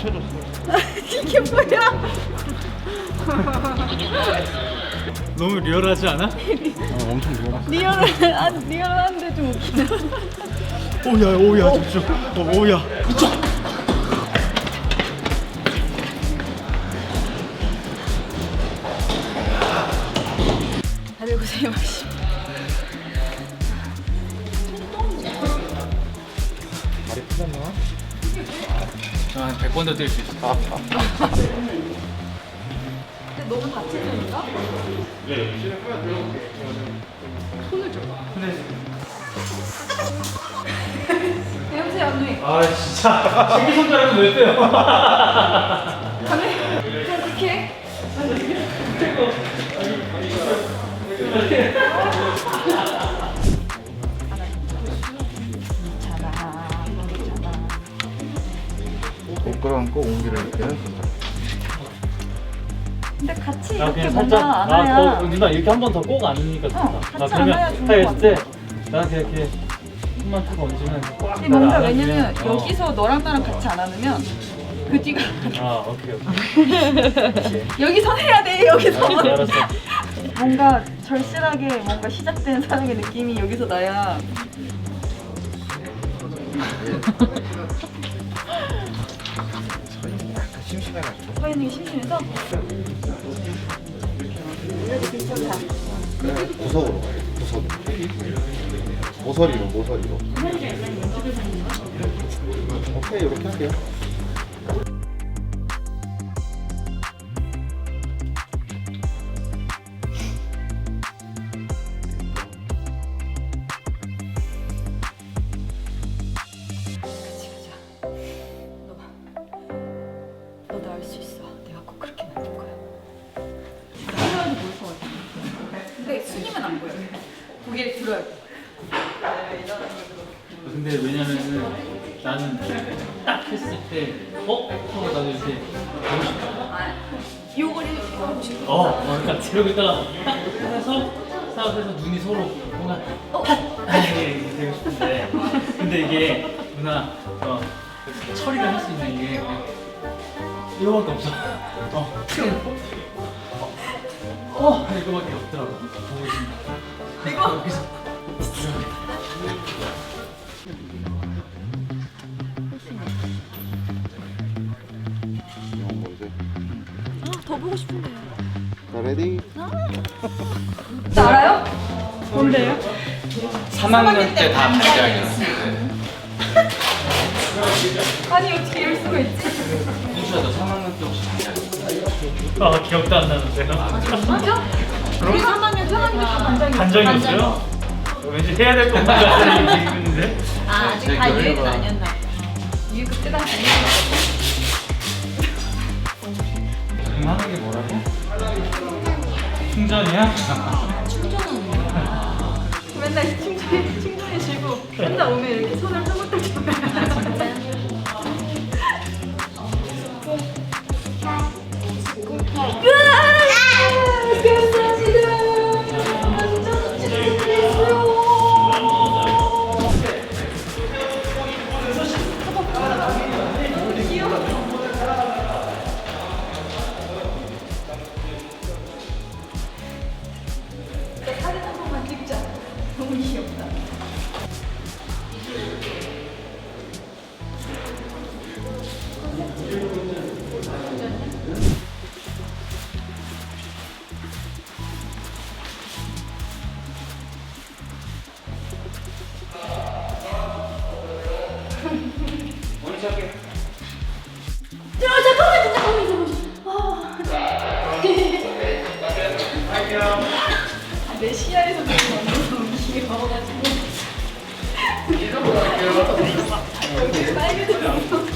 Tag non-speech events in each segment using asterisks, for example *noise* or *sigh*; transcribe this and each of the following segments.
쳐줬어. *laughs* 이게 뭐야? *laughs* 너무 리얼하지 않아? *laughs* 어, 엄청 무거워. 리얼한, 아, 리얼한데 좀 웃기네. 오야 오야 어. 집중. 어, 오야. 미쳐. 다들 고생 많으십니다. 한 100번도 뛸수 있어. 근데 너무 줘. 해보세요 언니. 아 진짜. 새끼 손가락은 왜 빼요? 그냥 그렇게. 안고 옹기를 이렇게. 근데 같이 나 이렇게 그냥 뭔가 살짝 안아야 나 거, 누나 이렇게 한 번 더 꼭 안으니까 좋다. 어, 나 같이 그러면 안아야 좋은 딱것 있을 때 나 그냥 이렇게 손만 탁 얹으면 꽉 근데 뭔가 나를 왜냐면 안아주면, 어. 여기서 너랑 나랑 같이 안 안으면 그 뒤가 아 오케이 오케이. *laughs* 여기서 해야 돼 여기서 알았어 알았어. 뭔가 절실하게 뭔가 시작된 사랑의 느낌이 여기서 나야 *laughs* 심심해가지고. 서 있는 게 심심해서 괜찮다 그래, 구석으로 가요. 구석. 모서리로, 모서리로. 오케이, 이렇게 할게요. 근데 왜냐면은 나는 딱 했을 때 어? 하고 나도 이렇게 보고 하고 싶어 어, 어, 그러니까 이러고 있다가 딱 해서 싸움에서 눈이 서로 뭔가 어? 아, 이게 되고 싶은데 근데 이게 누나 어, 처리가 할수 있는 게 이거밖에 없어. 어, 어, 이거밖에 없더라고. 보고 있습니다. 이거? 여기서 이런 거 이제. 더 보고 싶은데 자, 레디? 나 알아요? 뭔데요? 3학년 때 다 발견했어. 아니 어떻게 이럴 수가 있지? 민수야 너 3학년 때 혹시 반장이었어? 아 기억도 안 나는데. 맞아? 우리 3학년 반장이었어요? 왠지 해야 될 것만 같은 얘기 있는데. 아 아직 다 유행은 아니었나 봐 유행 그때 당시 그만하게 뭐라고? 충전이야? *laughs* 맨날 충전이 충전이 쉬고 맨날 오면 이렇게 손을 떠먹 아, 내 시야에서 보는 완전 너무 귀여워가지고 얼굴이 빨개졌어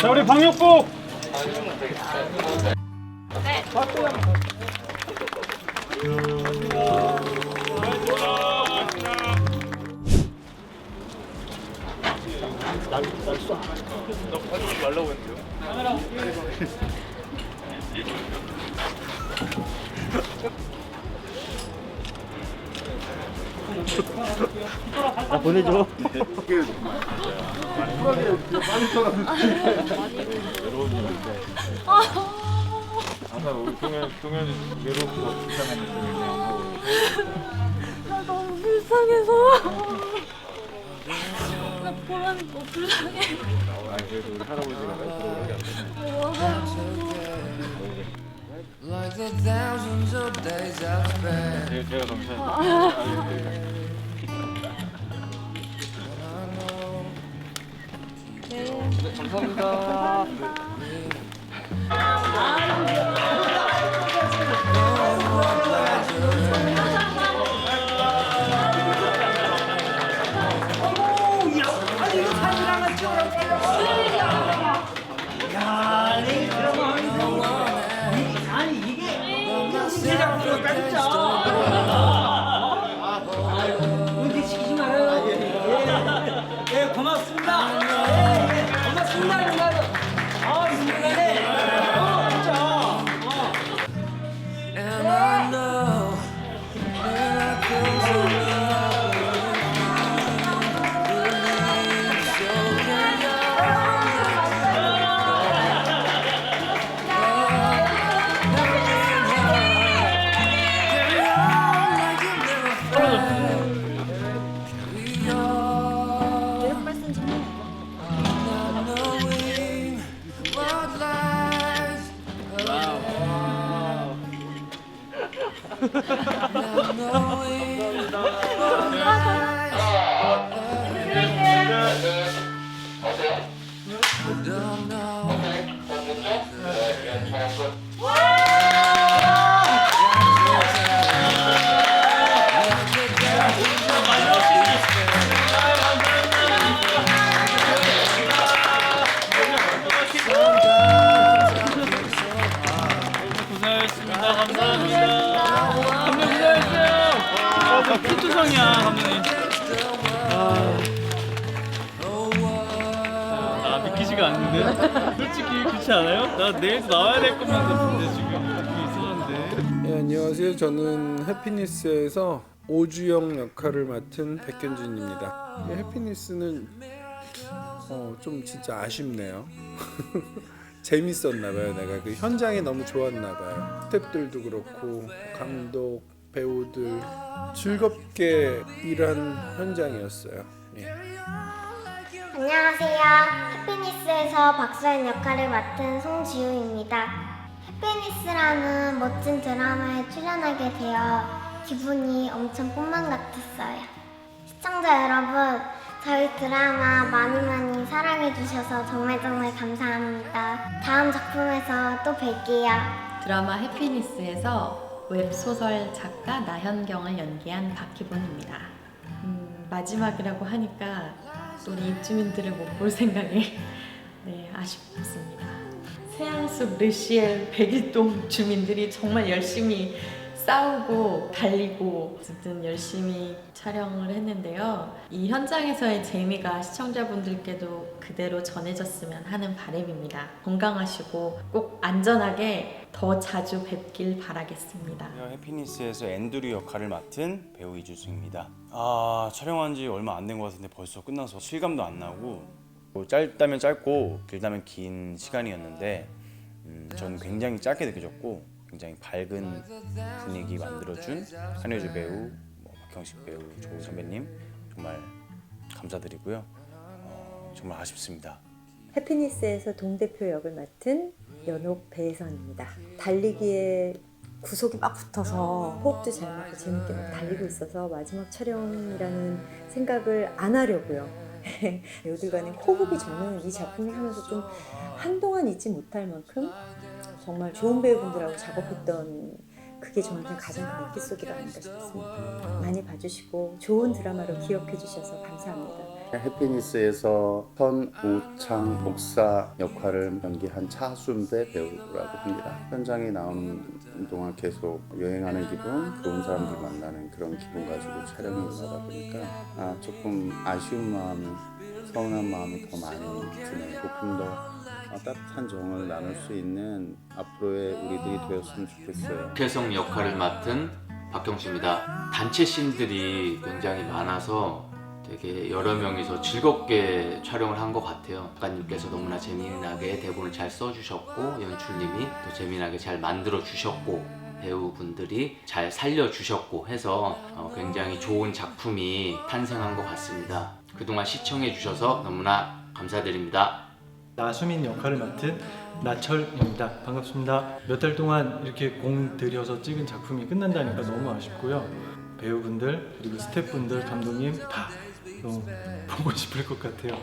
자 우리 방역복. 아 보내줘. *laughs* 항상 우리 동현 동현이 외롭고 불쌍한 느낌을 그냥 나 너무 불쌍해서. 나 보라니까 불쌍해. 아 그래도 우리 할아버지가 말씀을 Like the thousands of days I've spent. 제가 제가 감사합니다. 예 아 믿기지가 않는데? 솔직히 그렇지 않아요? 나 내일도 나와야 될 것만 같은데 지금 이렇게 있었는데. 네, 안녕하세요. 저는 해피니스에서 오주영 역할을 맡은 백현진입니다. 이 해피니스는 어, 좀 진짜 아쉽네요. *laughs* 재밌었나 봐요. 내가 그 현장이 너무 좋았나 봐요. 스태프들도 그렇고 감독, 배우들 즐겁게 일한 현장이었어요. 예. 안녕하세요. 해피니스에서 박소연 역할을 맡은 송지우입니다. 해피니스라는 멋진 드라마에 출연하게 되어 기분이 엄청 꿈만 같았어요. 시청자 여러분, 저희 드라마 많이 많이 사랑해주셔서 정말 정말 감사합니다. 다음 작품에서 또 뵐게요. 드라마 해피니스에서 웹소설 작가 나현경을 연기한 박희본입니다. 음, 마지막이라고 하니까 우리 입주민들을 못 볼 생각에 *laughs* 네, 아쉽습니다. 세양숲 르시엘 백일동 주민들이 정말 열심히 싸우고 달리고 어쨌든 열심히 촬영을 했는데요. 이 현장에서의 재미가 시청자분들께도 그대로 전해졌으면 하는 바람입니다. 건강하시고 꼭 안전하게 더 자주 뵙길 바라겠습니다. 해피니스에서 앤드류 역할을 맡은 배우 이주승입니다. 아 촬영한 지 얼마 안 된 것 같은데 벌써 끝나서 실감도 안 나고 뭐 짧다면 짧고 길다면 긴 시간이었는데 음, 저는 굉장히 짧게 느껴졌고 굉장히 밝은 분위기 만들어준 한효주 배우, 뭐 박형식 배우, 조 선배님 정말 감사드리고요. 어, 정말 아쉽습니다. 해피니스에서 동대표 역을 맡은 연옥 배혜선입니다. 달리기에 구속이 막 붙어서 호흡도 잘 맞고 재밌게 막 달리고 있어서 마지막 촬영이라는 생각을 안 하려고요. *laughs* 배우들 간의 호흡이 저는 이 작품을 하면서 좀 한동안 잊지 못할 만큼 정말 좋은 배우분들하고 작업했던 그게 저한테 가장 큰 에피소드가 아닌가 싶습니다. 많이 봐주시고 좋은 드라마로 기억해 주셔서 감사합니다. 해피니스에서 선우창 목사 역할을 연기한 차순배 배우라고 합니다. 현장에 나오는 동안 계속 여행하는 기분, 좋은 사람들 만나는 그런 기분 가지고 촬영이 일어나다 보니까 아, 조금 아쉬운 마음이, 서운한 마음이 더 많이 드네요. 조금 더 어, 따뜻한 정을 나눌 수 있는 앞으로의 우리들이 되었으면 좋겠어요. 태성 역할을 맡은 박경수입니다. 단체 씬들이 굉장히 많아서 되게 여러 명이서 즐겁게 촬영을 한 것 같아요. 작가님께서 너무나 재미나게 대본을 잘 써주셨고 연출님이 또 재미나게 잘 만들어 주셨고 배우분들이 잘 살려주셨고 해서 어, 굉장히 좋은 작품이 탄생한 것 같습니다. 그동안 시청해 주셔서 너무나 감사드립니다. 나수민 역할을 맡은 나철입니다. 반갑습니다. 몇 달 동안 이렇게 공 들여서 찍은 작품이 끝난다니까 너무 아쉽고요. 배우분들 그리고 스태프분들 감독님 다 너무 보고 싶을 것 같아요.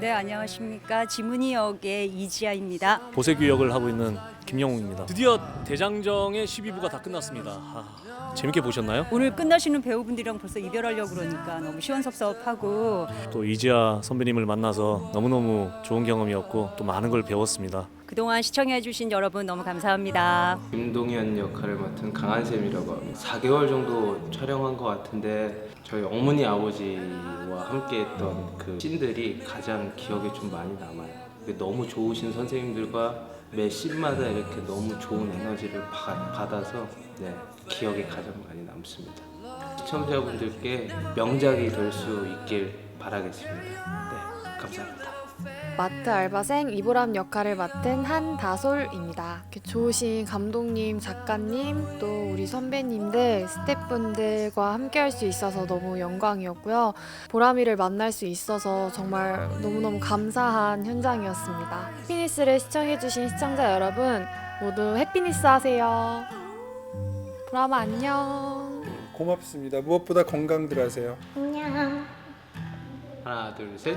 네 안녕하십니까 지문이 역의 이지아입니다. 보세규 역을 하고 있는 김영웅입니다. 드디어 대장정의 12부가 다 끝났습니다. 아, 재밌게 보셨나요? 오늘 끝나시는 배우분들이랑 벌써 이별하려고 그러니까 너무 시원섭섭하고 또 이지아 선배님을 만나서 너무너무 좋은 경험이었고 또 많은 걸 배웠습니다. 그동안 시청해주신 여러분 너무 감사합니다. 김동현 역할을 맡은 강한샘이라고 합니다. 4개월 정도 촬영한 것 같은데 저희 어머니 아버지와 함께했던 그 씬들이 가장 기억에 좀 많이 남아요. 너무 좋으신 선생님들과 매 씬마다 이렇게 너무 좋은 에너지를 바- 받아서 네, 기억에 가장 많이 남습니다. 시청자분들께 명작이 될 수 있길 바라겠습니다. 네, 감사합니다. 마트 알바생 이보람 역할을 맡은 한다솔입니다. 좋으신 감독님, 작가님, 또 우리 선배님들, 스태프분들과 함께 할 수 있어서 너무 영광이었고요. 보람이를 만날 수 있어서 정말 너무너무 감사한 현장이었습니다. 해피니스를 시청해주신 시청자 여러분 모두 해피니스 하세요. 보람아 안녕. 고맙습니다. 무엇보다 건강들 하세요. 안녕. 하나 둘 셋.